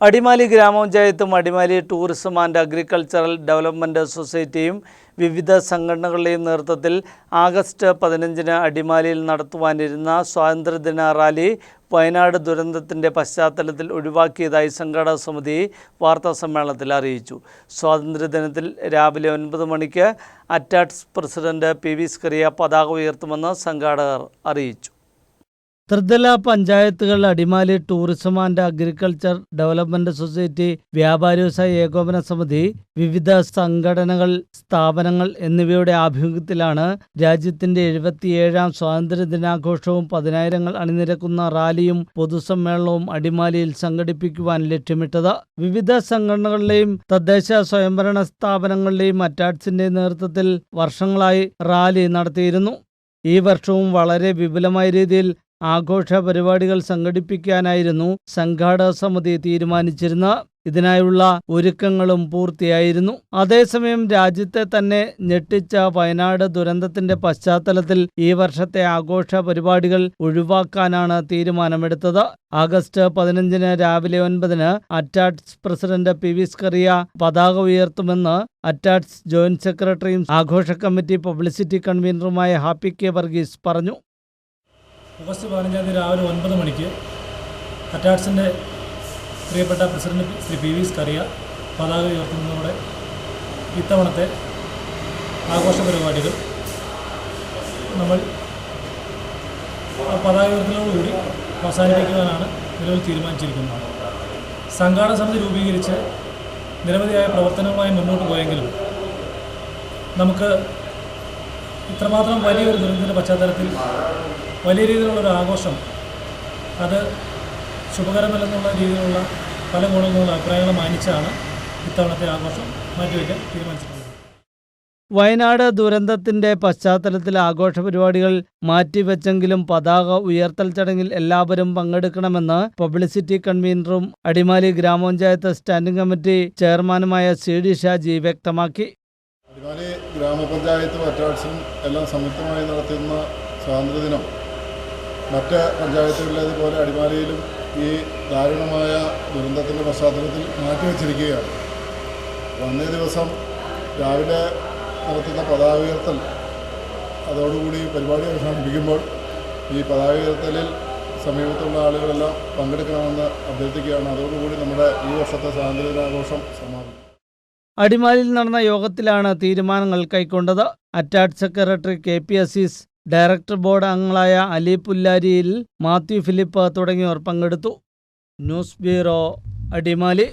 Adimali ഗ്രാമപഞ്ചായത്തും Adimali tourism and agricultural development സൊസൈറ്റിയും വിവിധ സംഘടനകളുടെയും നേതൃത്വത്തിൽ ആഗസ്റ്റ് പതിനഞ്ചിന് അടിമാലിയിൽ നടത്തുവാനിരുന്ന സ്വാതന്ത്ര്യദിന റാലി വയനാട് ദുരന്തത്തിന്റെ പശ്ചാത്തലത്തിൽ ഒഴിവാക്കിയതായി സംഘാടക സമിതി വാർത്താ സമ്മേളനത്തിൽ അറിയിച്ചു. സ്വാതന്ത്ര്യദിനത്തിൽ രാവിലെ ഒൻപത് മണിക്ക് അറ്റാറ്റ്സ് പ്രസിഡന്റ് പി വി സ്കറിയ പതാക ഉയർത്തുമെന്ന് സംഘാടകർ അറിയിച്ചു. ത്രിതല പഞ്ചായത്തുകൾ Adimali tourism and agriculture development society വ്യാപാരി വ്യവസായ ഏകോപന സമിതി വിവിധ സംഘടനകൾ സ്ഥാപനങ്ങൾ എന്നിവയുടെ ആഭിമുഖ്യത്തിലാണ് രാജ്യത്തിന്റെ എഴുപത്തിയേഴാം സ്വാതന്ത്ര്യ ദിനാഘോഷവും പതിനായിരങ്ങൾ അണിനിരക്കുന്ന റാലിയും പൊതുസമ്മേളനവും അടിമാലിയിൽ സംഘടിപ്പിക്കുവാൻ ലക്ഷ്യമിട്ടത്. വിവിധ സംഘടനകളുടെയും തദ്ദേശ സ്വയംഭരണ സ്ഥാപനങ്ങളുടെയും അറ്റാഡ്സിന്റെ നേതൃത്വത്തിൽ വർഷങ്ങളായി റാലി നടത്തിയിരുന്നു. ഈ വർഷവും വളരെ വിപുലമായ രീതിയിൽ ആഘോഷ പരിപാടികൾ സംഘടിപ്പിക്കാനായിരുന്നു സംഘാടക സമിതി തീരുമാനിച്ചിരുന്ന. ഇതിനായുള്ള ഒരുക്കങ്ങളും പൂർത്തിയായിരുന്നു. അതേസമയം രാജ്യത്തെ തന്നെ ഞെട്ടിച്ച വയനാട് ദുരന്തത്തിന്റെ പശ്ചാത്തലത്തിൽ ഈ വർഷത്തെ ആഘോഷ പരിപാടികൾ ഒഴിവാക്കാനാണ് തീരുമാനമെടുത്തത്. ആഗസ്റ്റ് പതിനഞ്ചിന് രാവിലെ ഒൻപതിന് അറ്റാറ്റ്സ് പ്രസിഡന്റ് പി വി സ്കറിയ പതാക ഉയർത്തുമെന്ന് അറ്റാറ്റ്സ് ജോയിന്റ് സെക്രട്ടറിയും ആഘോഷ കമ്മിറ്റി പബ്ലിസിറ്റി കൺവീനറുമായ ഹാപ്പി കെ വർഗീസ് പറഞ്ഞു. ഓഗസ്റ്റ് പതിനഞ്ചാം തീയതി രാവിലെ ഒൻപത് മണിക്ക് അറ്റാറ്റ്സിന്റെ പ്രിയപ്പെട്ട president Shri P V Scaria പതാക ഉയർത്തുന്നതോടെ ഇത്തവണത്തെ ആഘോഷ പരിപാടികൾ നമ്മൾ പതാക ഉയർത്തലോടുകൂടി അവസാനിപ്പിക്കുവാനാണ് നിലവിൽ തീരുമാനിച്ചിരിക്കുന്നത്. സംഘാടന സമിതി രൂപീകരിച്ച് നിരവധിയായ പ്രവർത്തനങ്ങളുമായി മുന്നോട്ട് പോയെങ്കിലും നമുക്ക് ഇത്രമാത്രം വലിയൊരു ദുരന്തത്തിന്റെ പശ്ചാത്തലത്തിൽ വലിയ രീതിയിലുള്ളൊരു ആഘോഷം. അത് ശുഭകരമല്ലെന്നുള്ള രീതിയിലുള്ള പല ഗുണങ്ങളുള്ള അഭിപ്രായങ്ങൾ മാനിച്ചാണ് ഇത്തവണത്തെ ആഘോഷം മാറ്റിവെക്കാൻ തീരുമാനിച്ചിട്ടുള്ളത്. വയനാട് ദുരന്തത്തിന്റെ പശ്ചാത്തലത്തിൽ ആഘോഷ പരിപാടികൾ മാറ്റിവെച്ചെങ്കിലും പതാക ഉയർത്തൽ ചടങ്ങിൽ എല്ലാവരും പങ്കെടുക്കണമെന്ന് പബ്ലിസിറ്റി കൺവീനറും അടിമാലി ഗ്രാമപഞ്ചായത്ത് സ്റ്റാൻഡിംഗ് കമ്മിറ്റി ചെയർമാനുമായ സി ഡി ഷാജി വ്യക്തമാക്കി. അടിമാലി ഗ്രാമപഞ്ചായത്ത് എല്ലാം സംയുക്തമായി നടത്തുന്ന സ്വാതന്ത്ര്യദിനം മറ്റ് പഞ്ചായത്തുകളിലേതുപോലെ അടിമാലിയിലും ഈ ദാരുണമായ ദുരന്തത്തിന്റെ പശ്ചാത്തലത്തിൽ മാറ്റിവെച്ചിരിക്കുകയാണ് വന്നേ ദിവസം രാവിലെ നടത്തുന്ന പതാക ഉയർത്തൽ അതോടുകൂടി പരിപാടി അവസാനിപ്പിക്കുമ്പോൾ ഈ പതാക ഉയർത്തലിൽ സമീപത്തുള്ള ആളുകളെല്ലാം പങ്കെടുക്കണമെന്ന് അഭ്യർത്ഥിക്കുകയാണ്. അതോടുകൂടി നമ്മുടെ ഈ വർഷത്തെ സ്വാതന്ത്ര്യദിനാഘോഷം സമാപിക്കും. അടിമാലിയിൽ നടന്ന യോഗത്തിലാണ് തീരുമാനങ്ങൾ കൈക്കൊണ്ടത്. Attach secretary K P Azeez director board അംഗങ്ങളായ അലി പുല്ലാരിയിൽ മാത്യു ഫിലിപ്പ് തുടങ്ങിയവർ പങ്കെടുത്തു. News bureau Adimali.